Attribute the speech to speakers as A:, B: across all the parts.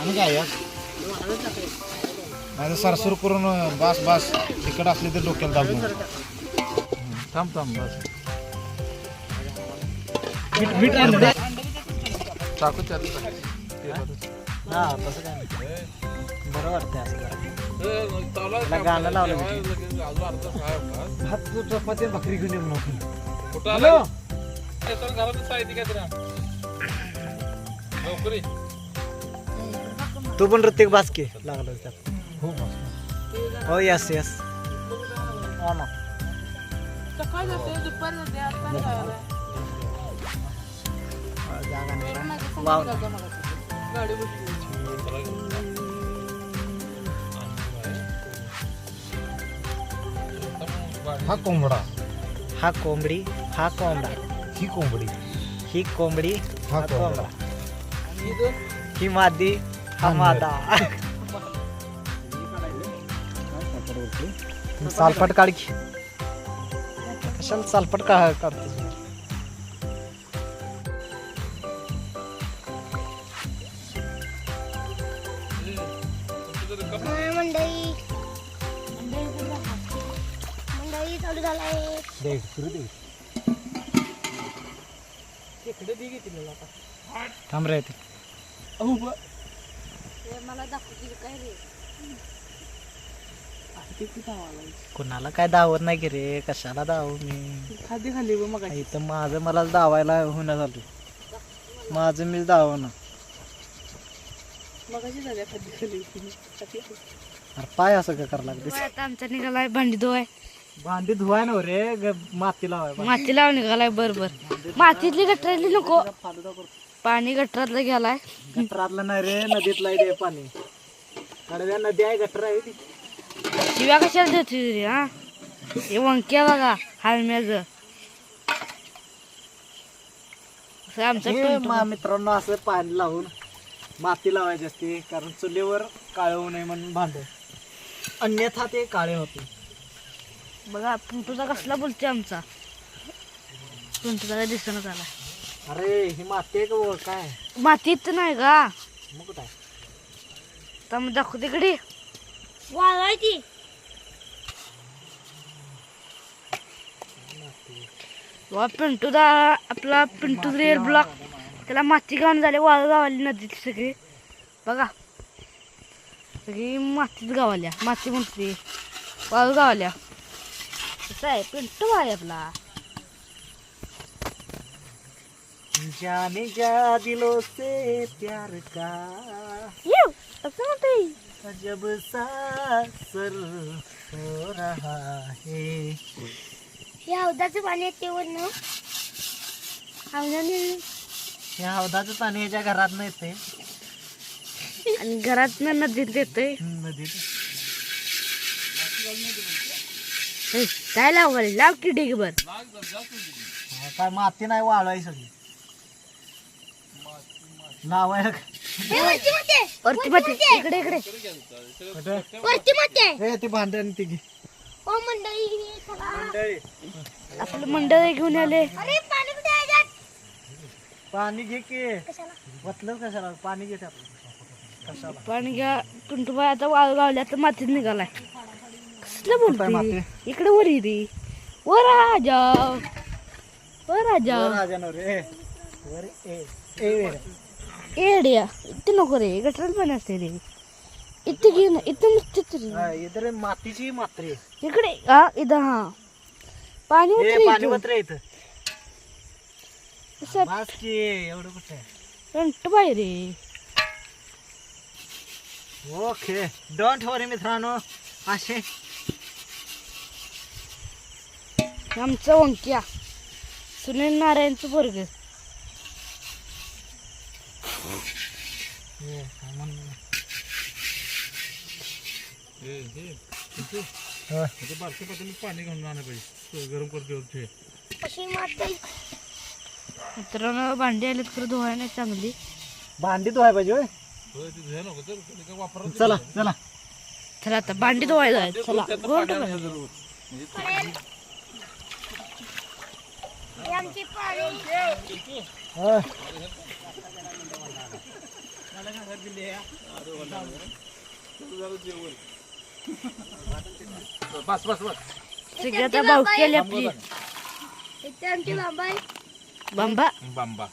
A: आणि काय यात माझं सरसूर करून बास बास. तिकट असली तर डोक्याला दाबून थांब थांब बस. मीठ मीठ आणलं ना? चाकू चालू
B: हा तसं काय नाही. बरं वाटतंय असं जरा. त्याला गाणं लावलं मी. भात तू चपाती आणि भाकरी घेऊन येऊ नको हॅलो? तू पण ऋतिक बासके लागला त्यात.
A: हो बस
B: हो यस यस हो ना.
A: हा कोंबडा.
B: हा कोंबडी हा कोंबडा.
A: ही कोंबडी.
B: ही कोंबडी
A: हा
B: हा.
A: कोंबडा.
B: ही मादी सालपट काढ की कशाला सालपट का काढतो
C: हाय मंडळी मंडळी चालू झालाय
B: दे सुरू दे थांब रे ते
D: मला दाखवतील काय रे?
B: कुणाला काय दावत नाही की रे? कशाला दाव मी?
D: खादी खाली बघ मग
B: इथं माझं मला दावायला होणं झालं. माझं मी दाव ना
D: मगाशी झाल्या खादी खाली.
B: अरे पाय असं का करायला लागते
E: आता आमचा निघालाय भांडी धुवाय.
B: भांडी धुवाय ना रे? ग- माती लावाय
E: माती लावून निघालाय बरोबर मातीतली गटरातली नको. पाणी गटरातलं घ्यालाय
B: गटरातलं नाही रे नदीतला आहे ते पाणी. कडव्या नदी आहे गटर आहे ती.
E: शिव्या कशाला देते रे हा? हे वंक्या बघा हालम्याच.
B: हे. मा- मित्रांनो असं पाणी लावून माती लावायची असते कारण चुलीवर काळे होऊ नये म्हणून भांड. अन्यथा ते काळे होते.
E: बघा पिंटूचा कसला बोलते आमचा. पिंटूचा काय दिसणं आला
B: अरे ही माती आहे का वर काय?
E: मातीत नाही का
B: मग कुठं आहे?
E: तर मग दाखवते इकडे
C: वाळवायची.
E: बाबा पिंटूदा आपला पिंटू रेल ब्लॉक त्याला माती गावून झाले वाळ गावाली नदीत सगळी. बघा. सगळी मातीत गावाल्या. माती म्हणते. वाळू गावाल्या. कसं आहे? पिंटू आहे आपला.
B: जाने जा दिलो से प्यार का। अजब सा सर हो रहा है।
C: या हौदाचं पाणी येते वरनं। हौदाने
B: या हौदाचं पाणी याच्या घरात नाही येते
E: आणि घरात नदीत येतोय
B: नदीत
E: हे, काय लाव गं? लाव की ढिगभर
B: हा, काय माती नाही वाळवाय सगळी. लावायला
C: वरती मध्ये
E: वरती इकडे इकडे.
C: वरती मध्ये
B: हे ती भांडण ती घे
C: हो मंडळी चला.
E: आपलं मंडळ घेऊन आले.
C: अरे पाणी कुठे आहे?
B: पाणी घे की.
C: कशाला?
B: वतलं कशाला? पाणी घे त्यात कशाला?
E: पाणी घ्या. आता वाळू गावल्या तर मातीत निघालाय. कसलं
B: कुठं
E: बोलतोय
B: माती?
E: इकडे वर ये रे वर राजा वर राजा
B: राजा रे. वर ए ए वे रे.
E: नको रे गटरात पाणी असते रे इथे घे ना इथे नुसते रे
B: हा, इधर मातीची मात्री.
E: इकडे हा इथं हा पाणी
B: पाणी
E: इथं.
B: एवढं कुठे
E: पिंटू बाय रे
B: ओके डोंट वरी मित्रांनो असे
E: आमचं वंक्या सुनील नारायणचं पोरग
B: हे, काय म्हणू? हा.
A: पाणी घालून आणलं पाहिजे. गरम करते
C: अशी माती.
E: मित्रांनो भांडी आलीत खरं धुवाय नाही चांगली.
B: भांडी धुवाय पाहिजे होय? चला चला.
E: चला आता भांडी धुवायला जायचं चला गोड धुवायला.
C: ही. आमची पाणी
B: हा.
A: बस बस बस.
E: सगळी आता भावकी आली आपली.
C: इथे आमची बाबा आहे.
E: बांबा?
A: बांबा.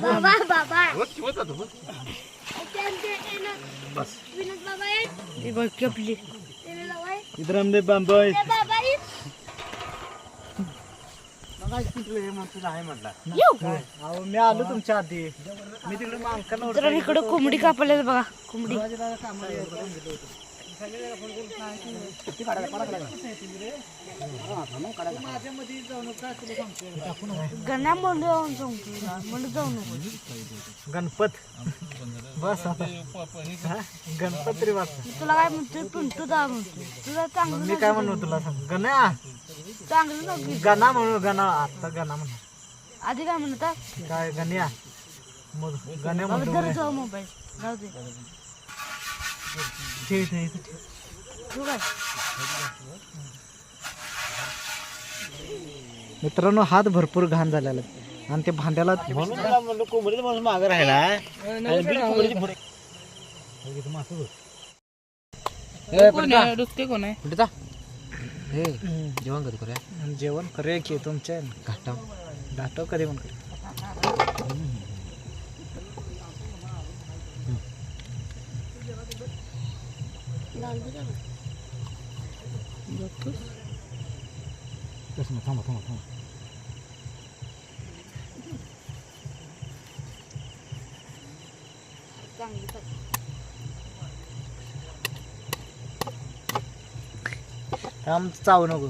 C: बाबा बाबा. इथे आमचे विनोद विनोद बाबा आहेत
E: आपली.
C: बाबा ते बाबा
B: अहो मी आलो तुमच्या आधी मी तिकडे
E: तर इकडं कोंबडी कापल्या बघा कोंबडी गणा म्हणून जाऊन सांगतो म्हणून जाऊ नको
B: गणपत. बस आता? गणपत रे बस.
E: तुला काय म्हणतोय? पिंटू दा म्हणतोय. तुला चांगलं
B: मी काय म्हणू तुला सांग? गण्या?
E: चांगलं नव्हतं
B: गणा म्हणू गणा आता गणा म्हणू
E: आधी काय म्हणत होता?
B: काय गण्या? मग गण्या म्हणतो
E: मोबाईल. जाऊ दे.
B: ठीक आहे.
E: तू काय
B: मित्रांनो हात भरपूर घाण झालेला आहे. आणि ते भांड्याला म्हणून कोंबडीचं माणूस मागं राहिला.
D: कोण आहे?
A: जेवण कधी करूया?
B: जेवण करूया की तुमच्या
A: घाटाव.
B: दाटव कधी पण करूया.
A: कसं थांबा थांबा. थांबा
B: थांब. चावू नको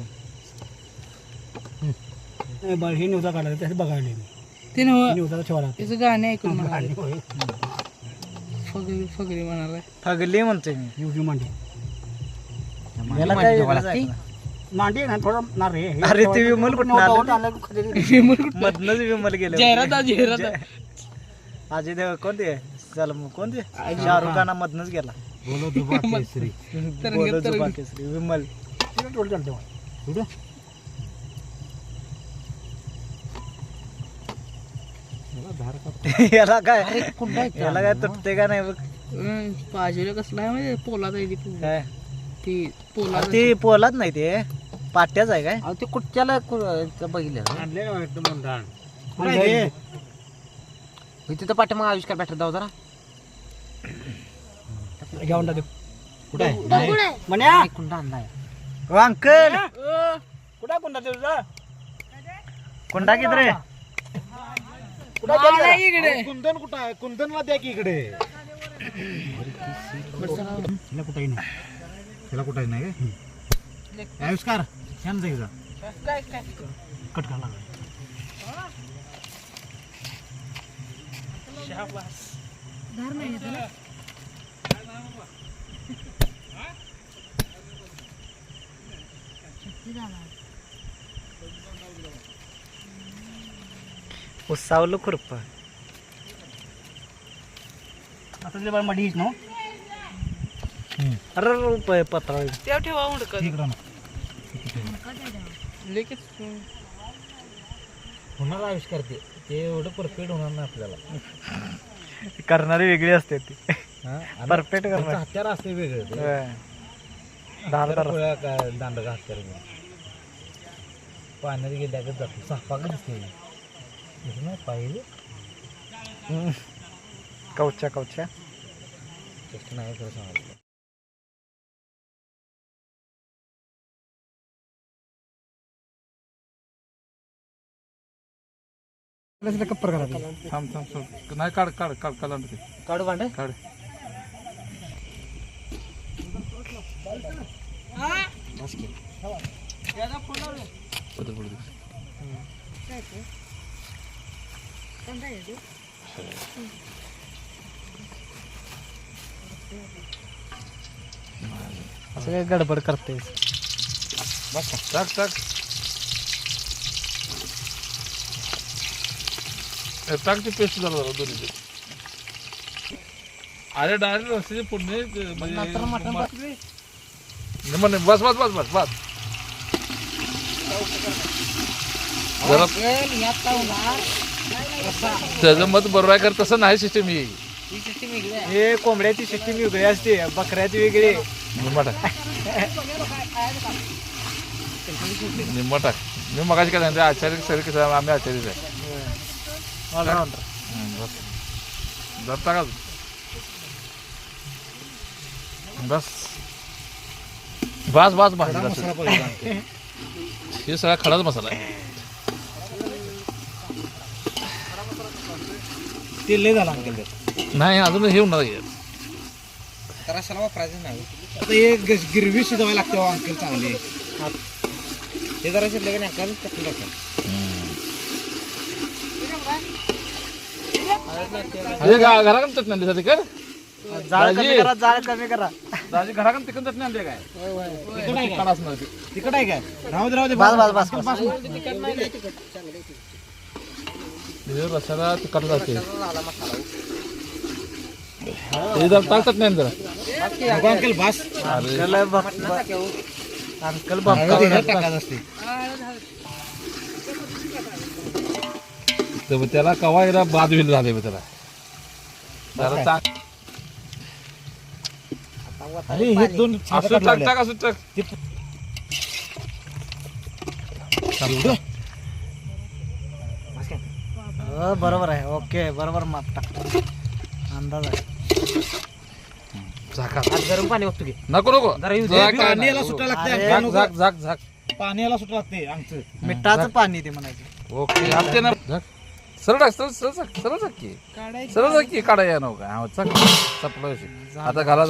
F: हे नव्हता काढला त्याचं बघायला
D: ते नव
F: नव्हता ठेवायला
D: त्याचं गाणे ऐकून म्हणाले फगरी फगरी म्हणालाय.
B: फगली म्हणतोय मी.
F: एवढी मांडी
B: याला काय वेगळंच ऐकलं.
F: मांडी आहे ना थोडा ना रे हे
B: अरे ते विमल कुठं आलं?
F: आलं की खाली
B: मधनच विमल गेले
D: जाहिरात जाहिरात
B: अजय देव कोण ते चल मग कोण ते शाहरुख खाना मधनच गेला.
F: बोलो
B: जुबा केसरी. विमल.
F: टोल चालते
B: याला काय? याला काय तुटते का नाही बघ?
D: पाहिजे कसला आहे माहिती पोलाद आहे ती. पो-
B: काय?
D: ती पोलाद
B: ते पोलात नाही ते. पाट्याच आहे काय?
D: ते कुठच्याला बघितलं तिथं पाठी मग आविष्कार भेटत जाऊ जरा.
F: घेऊन टाक. कुठे आहे?
C: कुठं
D: कुंडा आणलाय?
B: ओ अंकल!
F: कुठे आहे कोणता तुझा?
B: कोंडा किती रे?
D: इकडे.
F: कुंदन कुठं आहे? कुंदनला द्या की इकडे. कुठेही नाही
A: त्याला कुठं नाही काय आयुष्कार छान
D: काय
F: कट घाला
B: उसावलं खुरप.
F: आता तुझ्या मडीच ना
B: अरे रुपये पत्रा
D: तेव्हा ठेवा उडकत
F: इकडं
D: लगेच
A: होणार आयुष्कार ते. ते एवढं परफेक्ट होणार नाही आपल्याला.
B: करणारी वेगळी असते ती. परफेक्ट करणार.
A: हत्यार असते वेगळे दांड हत्यार पाण्यात गेल्यागत जातो. सापाक दिसते पाहिजे.
B: कवच्या कवच्या?
A: नाही खरं सांगायचं.
F: कप्पर करा
A: थांब थांब थांब. नाही काढ काढ काढ काढ ते
B: काढू भांड?
A: काढ. बदल बदल
B: असं काय गडबड करते
A: टाक टाक. टाक ते पेस्ट झालं जरा दोन्ही अरे डायरेक्ट रस्त्याचे पुढे म्हणजे म्हणे बस बस बस बस बस. जरा त्याचं मत बरोबर आहे कर तसं नाही सिस्टम ही.
B: हे कोंबड्याची सिस्टीम वेगळी असते बकऱ्याची वेगळी.
A: निम्मा टाक. निम्मा टाक. मी मगाशी काय सांगितलं आचार्य सर कसं आम्ही आचार्यच आहे. हं, बस जर टाका बस बस. हे सगळा खडाच मसाला आहे
F: ते लय झालं अंकल.
A: नाही अजून हे होणार आहे
F: आता हे ग- गिरवी शिजवायला लागते हो अंकल चांगली हे जरा शिजलं का नाही अंकल.
A: हे घा- घराकडून चटणी आणली सध्या कर
B: जाळ कमी. करा जाळ कमी करा.
A: दाजी घराकडून तिकडून चटणी आणली काय?
F: तिखट आहे
A: काढ
F: का?
A: असणार ती.
F: तिखट आहे काय? राहू दे राहू दे
B: बस बस बस
F: अंकल,
B: बस.
A: जाते. हे जरा
F: अंकल बस.
B: अंकल
F: टाकायचं असते
A: तर त्याला कवा एकदा बाद होईल झाले मग त्याला.
F: अरे हे दोन छापं
A: असं टाक
F: काढले.
A: टाक असं टाक.
F: एवढं?
B: हो, बरोबर आहे. ओके बरोबर माप टाक. अंदाज आहे.
A: झाका.
B: आज गरम पाणी होतो की
A: नको नको.
B: जरा येऊ दे.
A: झाक. काय
F: पाणी याला. सुट्टा लागते
B: अरे,
A: झाक. झाक झाक झाक.
F: पाणी याला सुट्टा लागते आमचं
B: मिठाचं पाणी ते म्हणायचं.
A: ओके ना. झाक. सरळ टाक सरळ सरळ टाक सरळ टाक की सरळ टाक की काढा या नव्हता हा चक चपलं आता घाला